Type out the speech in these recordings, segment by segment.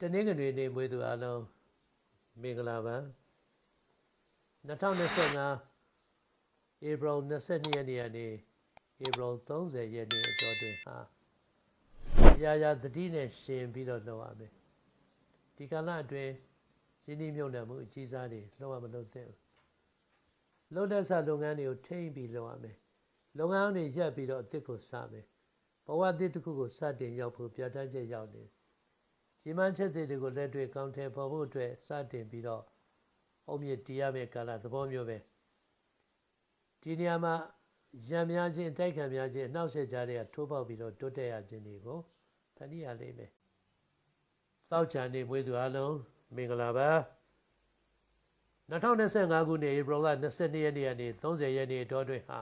တနင်္ဂနွေနေ့မွေးသူအလုံးမင်္ဂလာပါ2025ဧပြီ22ရက်နေ့ကနေဧပြီ30ရက်နေ့အတော်တွင်ဟာရာရာသတိနဲ့ရှင်ပြီးတော့လုပ်ရမယ်ဒီကာလအတွင်းရင်းနှီးမြှုပ်နှံမှုအကြီးစားတွေလုပ်ရမလို့သင့်ဘူးလုပ်တဲ့စာလုပ်ငန်းတွေကိုထိမ့်ပြီးလုပ်ရမယ်လုပ်ငန်းတွေရပ်ပြီးတော့အစ်စ်ကိုစမယ်ဘဝအစ်စ်တစ်ခုကိုစတင်ရောက်ဖို့ပြဋ္ဌာန်းချက်ရောက်နေတယ် ရည်မှန်းချက်တွေကိုလက်တွေ့ကောင်းထည်ဖော်ဖို့အတွက်စတင်ပြီးတော့အုံမြင့်တရားမဲ့ကာလသဘောမျိုးပဲဒီနေရာမှာရံများခြင်းတိုက်ခံများခြင်းအနှောက်အယှက်ကြားတွေကထိုးပေါက်ပြီးတော့တွတ်တက်ရခြင်းတွေကိုဖန်တီးရလိမ့်မယ်။သောက်ချန်နေမွေးသူအလုံးမင်္ဂလာပါ2025ခုနှစ်ဧပြီလ22ရက်နေ့ကနေ30ရက်နေ့အတွင်းဟာ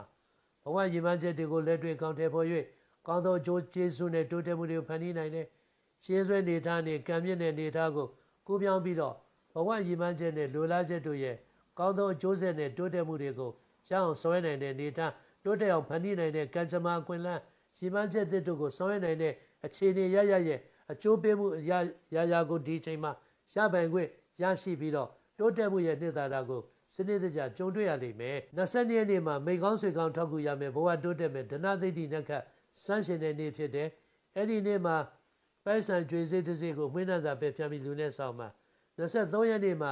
ဘဝရည်မှန်းချက်တွေကိုလက်တွေ့ကောင်းထည်ဖော်၍ကောင်းသောအကျိုးကျေးဇူးနဲ့တိုးတက်မှုတွေကိုဖန်တီးနိုင်တဲ့ ရှင်းဆွဲနေထားနေကံမြင့်တဲ့နေထားကိုကူးပြောင်းပြီးတော့ဘဝရည်မှန်းချက်နဲ့လိုလားချက်တို့ရဲ့ကောင်းသောအကျိုးဆက်နဲ့တိုးတက်မှုတွေကိုရအောင်ဆွဲနိုင်တဲ့နေထားတိုးတက်အောင်ဖန်တီးနိုင်တဲ့ကံကြမ္မာအခွင့်အလမ်းရည်မှန်းချက်သစ်တို့ကိုဆွဲနိုင်တဲ့အခြေအနေရရရဲ့အကျိုးပေးမှုရရရကိုဒီချိန်မှာရပိုင်ခွင့်ရရှိပြီးတော့တိုးတက်မှုရဲ့နှစ်သာရကိုစနစ်တကျကြုံတွေ့ရလိမ့်မယ်20ရက်နေ့မှာမိကောင်းဆွေကောင်းထောက်ကူရမယ်ဘဝတိုးတက်မယ်ဒနာသိတိနက္ခစမ်းရှင်တဲ့နေ့ဖြစ်တယ်အဲ့ဒီနေ့မှာ ပိုက်ဆံကြွေစိတ်တစ်စိတ်ကိုမှင်းနှံသာပဲဖြတ်ပြီးလူနဲ့ဆောင်မှာ23ရက်နေ့မှာ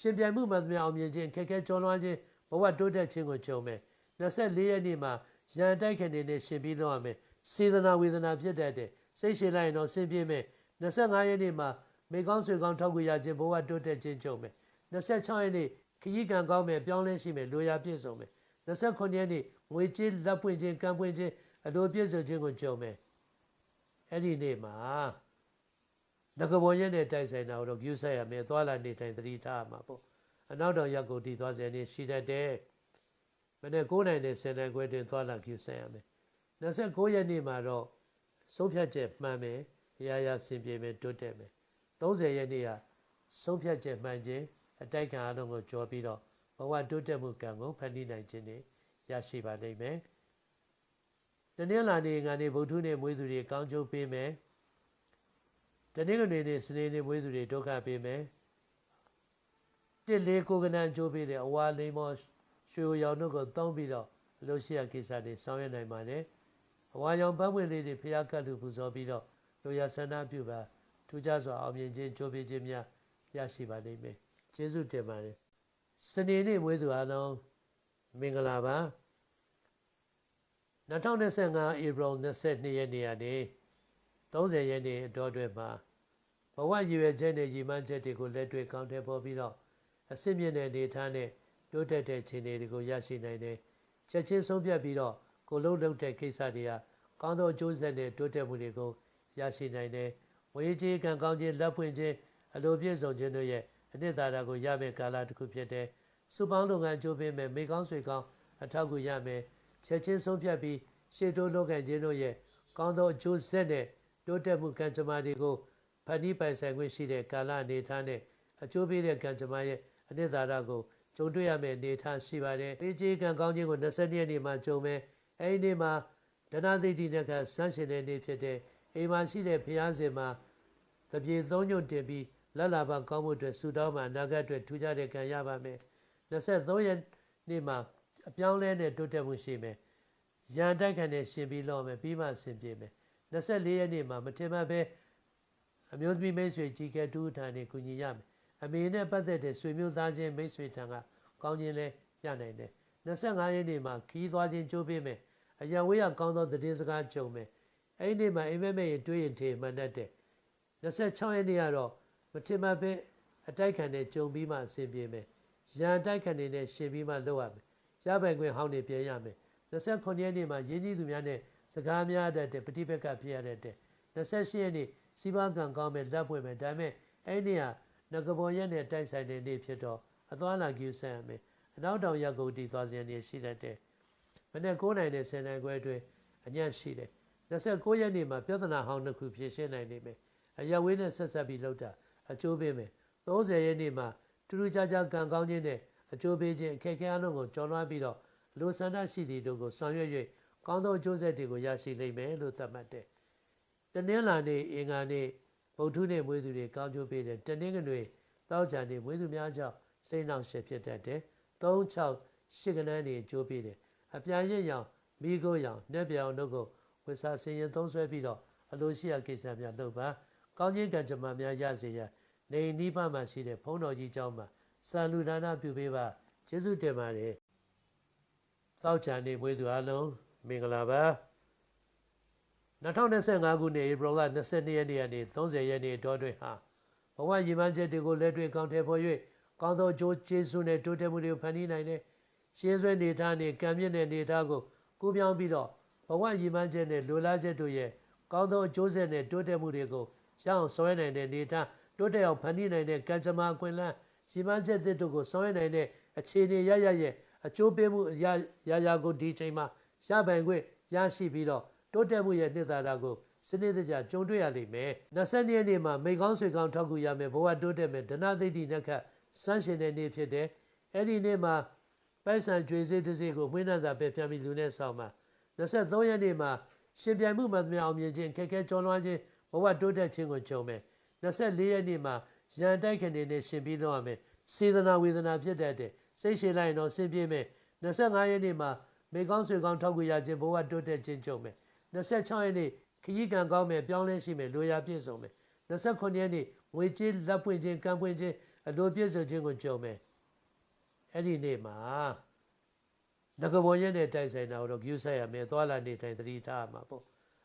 ရှင်ပြိုင်မှုမှန်သမျှအောင်မြင်ခြင်းခက်ခဲကြောလွှားခြင်းဘဝတိုးတက်ခြင်းကိုကြုံမယ်24ရက်နေ့မှာရန်တိုက်ခဏနဲ့ရှင်ပြီးတော့ရမယ်စေတနာဝေဒနာဖြစ်တတ်တဲ့စိတ်ရှင်လိုက်ရင်တော့ဆင်းပြေးမယ်25ရက်နေ့မှာမိကောင်းဆွေကောင်းထောက်ကူရခြင်းဘဝတိုးတက်ခြင်းကြုံမယ်26ရက်နေ့ခရီးကံကောင်းမယ်ပြောင်းလဲရှိမယ်လိုရာပြည့်စုံမယ်29ရက်နေ့ငွေကြေးလက်ပွင့်ခြင်းကံပွင့်ခြင်းအလိုပြည့်စုံခြင်းကိုကြုံမယ် အဲ့ဒီနေ့မှာငကဘောရက်နဲ့တိုက်ဆိုင်တာတော့ကျူးဆက်ရမယ်သွားလာနေထိုင်သတိထားမှာပေါ့အနောက်တောင်ရက်ကိုတည်သွားစေနေရှိတတ်တယ်မနေ့9နိုင်နဲ့10နိုင်ခွဲတွင်သွားလာကျူးဆက်ရမယ်29ရက်နေ့မှာတော့ဆုံးဖြတ်ချက်မှန်မယ်ရရဆင်ပြေမယ်တိုးတက်မယ်30ရက်နေ့ကဆုံးဖြတ်ချက်မှန်ခြင်းအတိုက်ခံအလုံးကိုကြော်ပြီးတော့ဘဝတိုးတက်မှုကံကိုဖန်တီးနိုင်ခြင်းနဲ့ရရှိပါလိမ့်မယ် တနင်္လာနေ့ငါနေ့ဗုဒ္ဓနေ့မွေးသူတွေကောင်းကျိုးပေးမယ်တနင်္ဂနွေနေ့စနေနေ့မွေးသူတွေဒုက္ခပေးမယ်တစ်လေးကိုကနန်ကျိုးပေးတဲ့အဝါလိမ္မောရွှေရောင်တို့ကိုတောင်းပြီးတော့အလို့ရှိရကိစ္စတွေဆောင်ရွက်နိုင်ပါတယ်အဝါရောင်ပန်းပွင့်လေးတွေဖျားကတ်လူပူဇော်ပြီးတော့လိုရဆန္ဒပြုပါထူးခြားစွာအောင်မြင်ခြင်းကြိုးပေးခြင်းများရရှိပါလိမ့်မယ်ကျေးဇူးတင်ပါတယ်စနေနေ့မွေးသူအားလုံးမင်္ဂလာပါ 2025ဧပြီ22ရက်နေ့ကနေ30ရက်နေ့အတော်အတွင်းမှာဘဝရည်ရွယ်ချက်နဲ့ရည်မှန်းချက်တွေကိုလက်တွေ့ကောင်းတယ်ပေါ်ပြီးတော့အစစ်မြင့်တဲ့နေထားနဲ့တိုးတက်တဲ့ခြေနေတွေကိုရရှိနိုင်တယ်ချက်ချင်းဆုံးဖြတ်ပြီးတော့ကိုလုံးလုံးတဲ့ကိစ္စတွေကကောင်းသောအကျိုးဆက်နဲ့တိုးတက်မှုတွေကိုရရှိနိုင်တယ်ဝေကြီးကံကောင်းခြင်းလက်ဖွင့်ခြင်းအလိုပြည့်စုံခြင်းတို့ရဲ့အနှစ်သာရကိုရမယ့်ကာလတစ်ခုဖြစ်တယ်စူပေါင်းလုပ်ငန်းကြိုးပေးမယ်မိကောင်းဆွေကောင်းအထောက်အကူရမယ် ချက်ချင်းဆုံးဖြတ်ပြီးရှေ့တိုးလုပ်ငန်းခြင်းတို့ရဲ့ကောင်းသောအကျိုးဆက်နဲ့တိုးတက်မှုကံကြမ္မာတွေကိုဖန်တီးပိုင်ဆိုင်ခွင့်ရှိတဲ့ကာလအနေထားနဲ့အကျိုးပေးတဲ့ကံကြမ္မာရဲ့အနှစ်သာရကိုကြုံတွေ့ရမယ့်အနေထားရှိပါတယ်။ပေးကြီးကံကောင်းခြင်းကို20ရက်နေ့မှာကြုံမယ်။အဲဒီနေ့မှာဒနာသိတိနဲ့ကဆန်းရှင်တဲ့နေ့ဖြစ်တဲ့အိမ်မှာရှိတဲ့ဘုရားရှင်မှာတပြေသုံးညွတ်တင်ပြီးလက်လာပါကောင်းမှုအတွက်ဆုတောင်းမှာအနာဂတ်အတွက်ထူးခြားတဲ့ကံရပါမယ်။23ရက်နေ့မှာ အပြောင်းလဲနဲ့တိုးတက်မှုရှိမယ်။ရန်တိုက်ခံနဲ့ရှင်ပြီးလောက်မယ်ပြီးမှဆင်ပြေမယ်။24ရက်နေ့မှာမထင်မှတ်ပဲအမျိုးသမီးမိတ်ဆွေကြီးကဲတူထံနေကူညီရမယ်အမေနဲ့ပတ်သက်တဲ့ဆွေမျိုးသားချင်းမိတ်ဆွေထံကကောင်းခြင်းလဲရနိုင်တယ်25ရက်နေ့မှာခီးသွားခြင်းကြိုးပေးမယ်အရာဝေးရကောင်းသောသတင်းစကားကြုံမယ်အဲ့ဒီနေ့မှာအိမ်မက်မဲ့ရင်တွေးရင်ထေမှန်တတ်တယ်26ရက်နေ့ကတော့မထင်မှတ်ပဲအတိုက်ခံနဲ့ကြုံပြီးမှအဆင်ပြေမယ်ရန်တိုက်ခံနေနဲ့ရှင်ပြီးမှလုပ်ရမယ် ရပိုင်ခွင့်ဟောင်းနေပြန်ရမယ်29ရက်နေ့မှာရင်းနှီးသူများနဲ့စကားများတတ်တဲ့ပဋိပက္ခဖြစ်ရတဲ့28ရက်နေ့စီးပွားကံကောင်းမဲ့လက်ပွင့်မဲ့ဒါပေမဲ့အဲ့ဒီဟာငကဘောရက်နဲ့တိုက်ဆိုင်တဲ့နေ့ဖြစ်တော့အသွားလာကျူဆန်ရမယ်အနောက်တောင်ရက်ကုန်တီသွားစဉ်နေ့ရှိတတ်တယ်မနေ့9နိုင်နဲ့10နိုင်ခွဲအတွင်းအညံ့ရှိတယ်29ရက်နေ့မှာပြဿနာဟောင်းတစ်ခုဖြေရှင်းနိုင်နေမယ်အရဝေးနဲ့ဆက်ဆက်ပြီးလောက်တာအကျိုးပေးမယ်30ရက်နေ့မှာထူးထူးခြားခြားကံကောင်းခြင်းနဲ့ အကျိုးပေးခြင်းအခက်အခဲအလုံးကိုကျော်လွှားပြီးတော့လူဆန္ဒရှိသည့်တို့ကိုဆောင်ရွက်၍ကောင်းသောအကျိုးဆက်တွေကိုရရှိလိမ့်မယ်လို့သတ်မှတ်တယ်တနင်္လာနေ့အင်္ဂါနေ့ ဗုဒ္ဓနှင့်မွေးသူတွေကောင်းကျိုးပေးတယ်တနင်္ဂနွေတောက်ကြံနေမွေးသူများကြောင့်စိတ်နှောင့်ယှက်ဖြစ်တတ်တယ်3 6 8ကနန်းနေကျိုးပေးတယ်အပြာရင့်ရောင်မိခိုးရောင်နှက်ပြောင်တို့ကိုဝိစာစင်ရင်သုံးဆွဲပြီးတော့အလိုရှိရာကိစ္စများလုပ်ပါကောင်းခြင်းကံကြမ္မာများရစေရန်နေနိဗ္ဗာန်မှာရှိတဲ့ဘုန်းတော်ကြီးเจ้าမှာ စာလူဒါနပြုပေးပါကျေးဇူးတင်ပါတယ်တောက်ချန်နေမွေးသူအလုံးမင်္ဂလာပါ2025ခုနှစ်ဧပြီလ22ရက်နေ့ကနေ30ရက်နေ့အတွင်းဟာဘဝရည်မှန်းချက်တွေကိုလက်တွေ့ကောင်းထည့်ဖို့၍ကောင်းသောကြိုးကျေးဇူးနဲ့တိုးတက်မှုတွေကိုဖန်တီးနိုင်တဲ့ရှင်းဆွဲနေထားနေကံမြင့်တဲ့နေထားကိုကူးပြောင်းပြီးတော့ဘဝရည်မှန်းချက်နဲ့လိုလားချက်တို့ရဲ့ကောင်းသောအကျိုးဆက်နဲ့တိုးတက်မှုတွေကိုရအောင်ဆွဲနိုင်တဲ့နေထားတိုးတက်အောင်ဖန်တီးနိုင်တဲ့ကံကြမ္မာအခွင့်အလမ်း ရည်မှန်းချက်သစ်တို့ကိုဆွဲနိုင်တဲ့အခြေအနေရရရဲ့အကျိုးပေးမှုရရရကိုဒီချိန်မှာရပိုင်ခွင့်ရရှိပြီးတော့တိုးတက်မှုရဲ့နှစ်သာရကိုစနစ်တကျကြုံတွေ့ရလိမ့်မယ်20ရက်နေ့မှာမိကောင်းဆွေကောင်းထောက်ကူရမယ်ဘဝတိုးတက်မယ်ဒနာသိတိနက္ခစမ်းရှင်တဲ့နေ့ဖြစ်တယ်အဲ့ဒီနေ့မှာပိုက်ဆံကြွေစေးတစ်စေးကိုမွေးနှံသာပဲပြန်ပြီးလူနဲ့ဆောင်မှာ23ရက်နေ့မှာရှင်ပြိုင်မှုမှန်သမျှအောင်မြင်ခြင်းခက်ခဲကြောလွှမ်းခြင်းဘဝတိုးတက်ခြင်းကိုကြုံမယ်24ရက်နေ့မှာ ရန်တိုက်ခဏနဲ့ရှင်ပြီးတော့ရမယ်စေတနာဝေဒနာဖြစ်တတ်တယ်စိတ်ရှည်လိုက်ရင်တော့ဆင်းပြေးမယ်25ရက်နေ့မှာမိကောင်းဆွေကောင်းထောက်ကူရခြင်းဘဝတိုးတက်ခြင်းကြုံမယ်26ရက်နေ့ခရီးကံကောင်းမယ်ပြောင်းလဲရှိမယ်လိုရာပြည့်စုံမယ်29ရက်နေ့ဝေကြေးလက်ပွင့်ခြင်းကံပွင့်ခြင်းအလိုပြည့်စုံခြင်းကိုကြုံမယ်အဲ့ဒီနေ့မှာငကဘောရက်နဲ့တိုက်ဆိုင်တာတော့ view ဆက်ရမယ်သွားလာနေတိုင်းသတိထားမှာပေါ့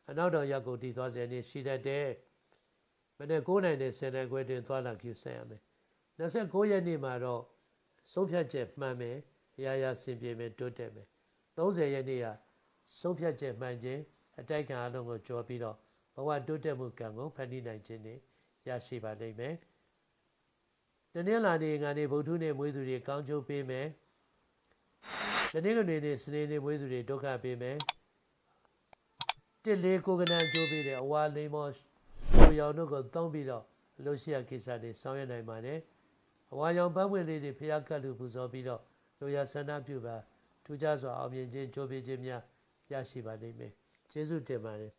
အနောက်တောင်ရက်ကိုတည်သွားစေနေရှိတတ်တယ် မနေ့9နိုင်နဲ့10နိုင်ခွဲတင်သွားလာ view ဆက်ရမယ်29ရက်နေ့မှာတော့ဆုံးဖြတ်ချက်မှန်မယ်အရာရာစင်ပြေမယ်တိုးတက်မယ်30ရက်နေ့ကဆုံးဖြတ်ချက်မှန်ခြင်းအတိုက်ခံအလုံးကိုကြော်ပြီးတော့ဘဝတိုးတက်မှုကံကိုဖန်တီးနိုင်ခြင်းနဲ့ရရှိပါလိမ့်မယ်။တနင်္လာနေ့ကနေဗုဒ္ဓနေ့မွေးသူတွေကောင်းကျိုးပေးမယ်။တနင်္ဂနွေနေ့စနေနေ့မွေးသူတွေဒုက္ခပေးမယ်။တစ်လေးကိုကနန်ကျိုးပေးတဲ့အဝါလိမ္မော ရှူရောင်တို့ကိုသုံးပြီးတော့အလို့ရှိရကိစ္စတွေဆောင်ရွက်နိုင်ပါတယ်။အဝါရောင်ပန်းဝင်လေးတွေဖျားကတ်လူပူဇော်ပြီးတော့လိုရာဆန္ဒပြုပါထူးခြားစွာအောင်မြင်ခြင်းကြိုးပေးခြင်းများရရှိပါလိမ့်မယ်ကျေးဇူးတင်ပါတယ်